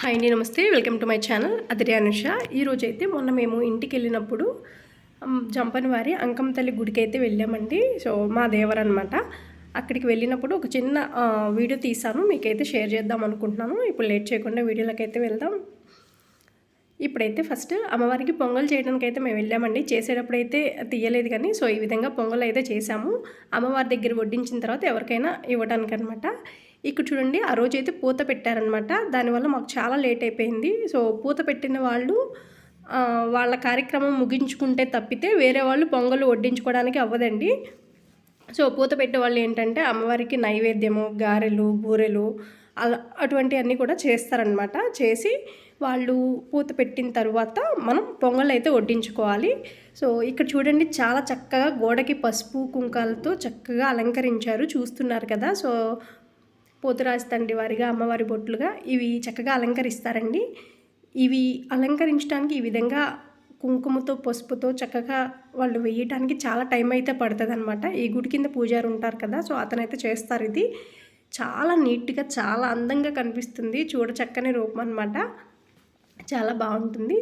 Hi అండి నమస్తే. Welcome to my channel. Adire Anusha. ఈరోజు అయితే మొన్న మేము ఇంటికి వెళ్ళినప్పుడు జంపని వారి అంకం తల్లి గుడికి అయితే వెళ్ళామండి. సో మా దేవర్ అనమాట అక్కడికి వెళ్ళినప్పుడు ఒక చిన్న వీడియో తీసాను. మీకైతే షేర్ చేద్దాం అనుకుంటున్నాను. ఇప్పుడు లేట్ చేయకుండా వీడియోలోకి అయితే వెళ్దాం. ఇప్పుడైతే ఫస్ట్ అమ్మవారికి పొంగల్ చేయడానికి అయితే మేము వెళ్ళామండి. చేసేటప్పుడు అయితే తీయలేదు కానీ సో ఈ విధంగా పొంగల్ అయితే చేసాము. అమ్మవారి దగ్గర వడ్డించిన తర్వాత ఎవరికైనా ఇవ్వడానికి అనమాట ఇక్కడ చూడండి ఆ రోజు అయితే పూత పెట్టారనమాట. దానివల్ల మాకు చాలా లేట్ అయిపోయింది. సో పూత పెట్టిన వాళ్ళు వాళ్ళ కార్యక్రమం ముగించుకుంటే తప్పితే వేరే వాళ్ళు పొంగల్ వడ్డించుకోవడానికి అవ్వదండి. సో పూత పెట్టే వాళ్ళు ఏంటంటే అమ్మవారికి నైవేద్యము గారెలు బూరెలు అలా అటువంటివన్నీ కూడా చేస్తారనమాట చేసి వాళ్ళు పూత పెట్టిన తర్వాత మనం పొంగల్ అయితే వడ్డించుకోవాలి. సో ఇక్కడ చూడండి చాలా చక్కగా గోడకి పసుపు కుంకాలతో చక్కగా అలంకరించారు. చూస్తున్నారు కదా. సో పోతురాజు తండ్రి వారిగా అమ్మవారి బొట్లుగా ఇవి చక్కగా అలంకరిస్తారండి. ఇవి అలంకరించడానికి ఈ విధంగా కుంకుమతో పసుపుతో చక్కగా వాళ్ళు వేయటానికి చాలా టైం అయితే పడుతుంది అనమాట ఈ గుడి కింద పూజారు ఉంటారు కదా. సో అతనైతే చేస్తారు ఇది. చాలా నీట్గా చాలా అందంగా కనిపిస్తుంది. చూడ చక్కని రూపం అనమాట చాలా బాగుంటుంది.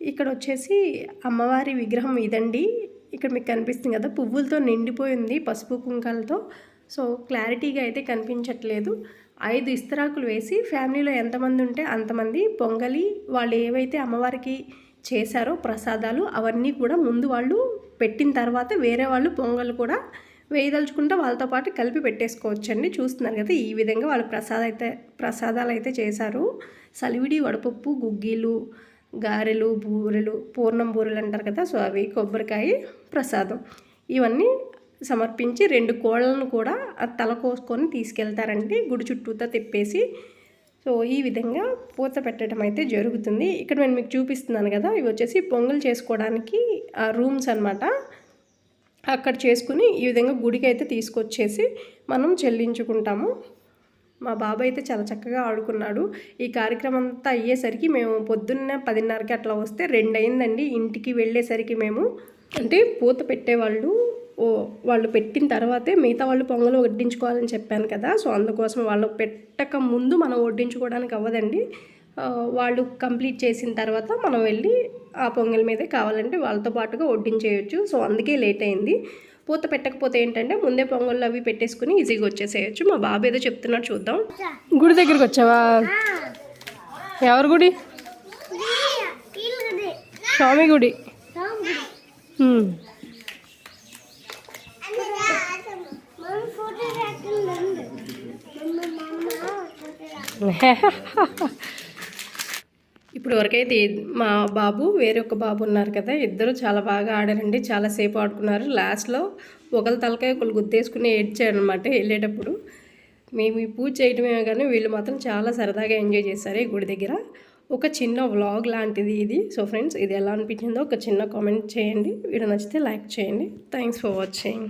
ఇక్కడ వచ్చేసి అమ్మవారి విగ్రహం ఇదండి. ఇక్కడ మీకు కనిపిస్తుంది కదా పువ్వులతో నిండిపోయింది పసుపు కుంకాలతో. సో క్లారిటీగా అయితే కనిపించట్లేదు. ఐదు ఇస్తరాకులు వేసి ఫ్యామిలీలో ఎంతమంది ఉంటే అంతమంది పొంగలి వాళ్ళు ఏవైతే అమ్మవారికి చేశారో ప్రసాదాలు అవన్నీ కూడా ముందు వాళ్ళు పెట్టిన తర్వాత వేరే వాళ్ళు పొంగల్ కూడా వేయదలుచుకుంటే వాళ్ళతో పాటు కలిపి పెట్టేసుకోవచ్చండి. చూస్తున్నారు కదా ఈ విధంగా వాళ్ళు ప్రసాద అయితే ప్రసాదాలు అయితే చేశారు. సలివిడి వడపప్పు గుగ్గీలు గారెలు బూరెలు పూర్ణం బూరెలు అంటారు కదా సో అవి కొబ్బరికాయ ప్రసాదం. ఇవన్నీ సమర్పించి రెండు కోళ్ళను కూడా తల కోసుకొని తీసుకెళ్తారండి. గుడి చుట్టూతా తిప్పేసి. సో ఈ విధంగా పూత పెట్టడం అయితే జరుగుతుంది. ఇక్కడ నేను మీకు చూపిస్తున్నాను కదా ఇవి వచ్చేసి పొంగల్ చేసుకోవడానికి ఆ రూమ్స్ అన్నమాట. అక్కడ చేసుకుని ఈ విధంగా గుడికి అయితే తీసుకొచ్చేసి మనం చెల్లించుకుంటాము. మా బాబాయ్ అయితే చాలా చక్కగా ఆడుకున్నాడు. ఈ కార్యక్రమం అంతా అయ్యేసరికి మేము పొద్దున్న పదిన్నరకి అట్లా వస్తే రెండు అయిందండి ఇంటికి వెళ్ళేసరికి మేము అంటే పూత పెట్టేవాళ్ళు ఓ వాళ్ళు పెట్టిన తర్వాతే మిగతా వాళ్ళు పొంగలు వడ్డించుకోవాలని చెప్పాను కదా. సో అందుకోసం వాళ్ళు పెట్టక ముందు మనం వడ్డించుకోవడానికి అవ్వదండి. వాళ్ళు కంప్లీట్ చేసిన తర్వాత మనం వెళ్ళి ఆ పొంగల్ మీదే కావాలంటే వాళ్ళతో పాటుగా వడ్డించేయచ్చు. సో అందుకే లేట్ అయింది. పూత పెట్టకపోతే ఏంటంటే ముందే పొంగళ్ళు అవి పెట్టేసుకుని ఈజీగా వచ్చేసేయచ్చు. మా బాబు ఏదో చెప్తున్నాడు చూద్దాం. గుడి దగ్గరికి వచ్చావా? ఎవరి గుడి? స్వామి గుడి. హ్మ్. ఇప్పుడు వరకైతే మా బాబు వేరొక బాబు ఉన్నారు కదా ఇద్దరు చాలా బాగా ఆడారండి చాలాసేపు ఆడుకున్నారు. లాస్ట్లో ఒకరి తలకాయ ఒకరు గుద్దేసుకుని ఏడ్చారనమాట వెళ్ళేటప్పుడు. మేము ఈ పూజ చేయడమే కానీ వీళ్ళు మాత్రం చాలా సరదాగా ఎంజాయ్ చేశారు ఈ గుడి దగ్గర. ఒక చిన్న వ్లాగ్ లాంటిది ఇది. సో ఫ్రెండ్స్ ఇది ఎలా అనిపించిందో ఒక చిన్న కామెంట్ చేయండి. వీడియో నచ్చితే లైక్ చేయండి. Thanks for watching.